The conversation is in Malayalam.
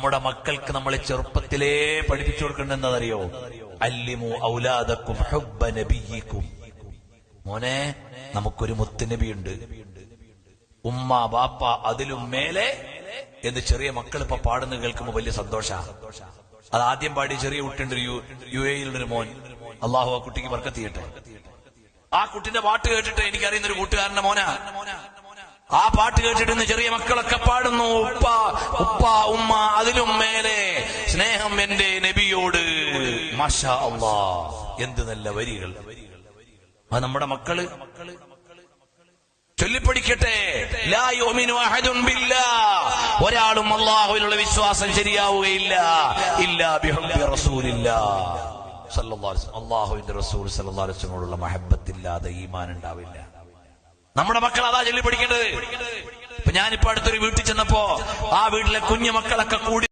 നമ്മുടെ മക്കൾക്ക് നമ്മളെ ചെറുപ്പത്തിലേ പഠിപ്പിച്ചു കൊടുക്കേണ്ടതെന്നറിയോ അല്ലിമു ഔലാദക്കും ഹുബ്ബ നബിയിക്കും മോനെ നമുക്കൊരു മുത്തുനബിയുണ്ട്. ഉമ്മ ബാപ്പ അതിലും മേലെ എന്ന് ചെറിയ മക്കൾ ഇപ്പൊ പാടുന്നത് കേൾക്കുമ്പോ വലിയ സന്തോഷ. അത് ആദ്യം പാടി ചെറിയ കുട്ടിയുണ്ട് യു യു എയിലുള്ളൊരു മോൻ. അള്ളാഹു ആ കുട്ടിക്ക് വർക്കത്തിയട്ടെ ആ കുട്ടിന്റെ പാട്ട് കേട്ടിട്ട് എനിക്കറിയുന്ന ഒരു കൂട്ടുകാരന്റെ മോനാ. ആ പാട്ട് കേട്ടിട്ട് ചെറിയ മക്കളൊക്കെ പാടുന്നു. ഉപ്പ ഉപ്പ ഉമ്മ അതിലും മേലെ സ്നേഹം എന്റെ നബിയോട്. മാഷാ അള്ളാ എന്ത് നല്ല വരികൾ. അത് നമ്മുടെ മക്കൾ ചൊല്ലിപ്പടിക്കട്ടെ. ഒരാളും അള്ളാഹുവിനുള്ള വിശ്വാസം ശരിയാവുകയില്ല. ഇല്ല. അള്ളാഹുവിന്റെ റസൂൽ വസല്ലമയോടുള്ള മഹബത്തില്ലാതെ ഈമാൻ ഉണ്ടാവില്ല നമ്മുടെ മക്കൾ അതാ ചൊല്ലി പഠിക്കേണ്ടത് ഇപ്പൊ ഞാനിപ്പോ അടുത്തൊരു വീട്ടിൽ ചെന്നപ്പോ ആ വീട്ടിലെ കുഞ്ഞു മക്കളൊക്കെ കൂടി